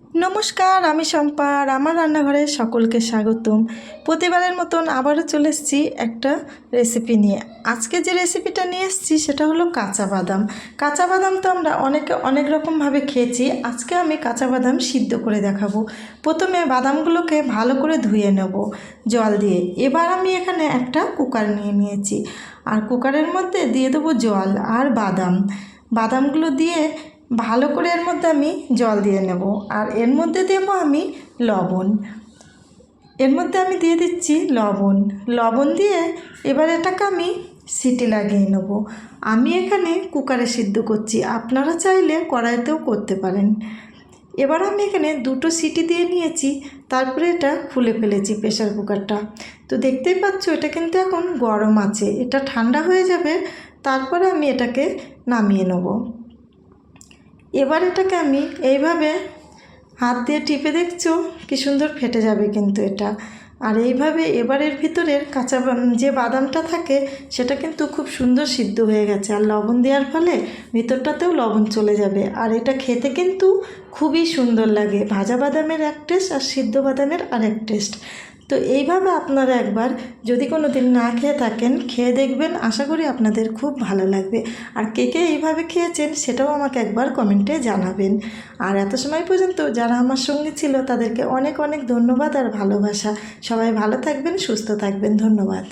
নমস্কার, আমি শম্পা আমার রান্নাঘরে সকলকে স্বাগতম। প্রতিবারের মতন আবারও চলে এসেছি একটা রেসিপি নিয়ে। আজকে যে রেসিপিটা নিয়ে এসেছি সেটা হলো কাঁচা বাদাম। কাঁচা বাদাম তো আমরা অনেকে অনেক রকমভাবে খেয়েছি। আজকে আমি কাঁচা বাদাম সিদ্ধ করে দেখাবো। প্রথমে বাদামগুলোকে ভালো করে ধুয়ে নেব জল দিয়ে। এবার আমি এখানে একটা কুকার নিয়ে নিয়েছি। আর কুকারের মধ্যে দিয়ে দেবো জল আর বাদাম। বাদামগুলো দিয়ে ভালো করে এর মধ্যে আমি জল দিয়ে নেব। আর এর মধ্যে দেবো আমি লবণ। এর মধ্যে আমি দিয়ে দিচ্ছি লবণ। লবণ দিয়ে এবার এটাকে আমি সিটি লাগিয়ে নেব। আমি এখানে কুকারে সিদ্ধ করছি। আপনারা চাইলে কড়াইতেও করতে পারেন। এবার আমি এখানে দুটো সিটি দিয়ে নিয়েছি। তারপরে এটা খুলে ফেলেছি প্রেশার কুকারটা। তো দেখতেই পাচ্ছ, এটা কিন্তু এখন গরম আছে। এটা ঠান্ডা হয়ে যাবে। তারপরে আমি এটাকে নামিয়ে নেব। এবার এটাকে আমি এইভাবে হাত দিয়ে টিপে দেখছ কি সুন্দর ফেটে যাবে কিন্তু এটা। আর এইভাবে এবারের ভিতরের কাঁচা যে বাদামটা থাকে, সেটা কিন্তু খুব সুন্দর সিদ্ধ হয়ে গেছে। আর লবণ দেওয়ার ফলে ভিতরটাতেও লবণ চলে যাবে। আর এটা খেতে কিন্তু খুবই সুন্দর লাগে। ভাজা বাদামের এক টেস্ট আর সিদ্ধ বাদামের আরেক টেস্ট তো এইভাবে আপনারা একবার যদি কোনো দিন না খেয়ে থাকেন, খেয়ে দেখবেন। আশা করি আপনাদের খুব ভালো লাগবে। আর কে কে এইভাবে খেয়েছেন সেটাও আমাকে একবার কমেন্টে জানাবেন। আর এত সময় পর্যন্ত যারা আমার সঙ্গে ছিল, তাদেরকে অনেক অনেক ধন্যবাদ আর ভালোবাসা। সবাই ভালো থাকবেন, সুস্থ থাকবেন। ধন্যবাদ।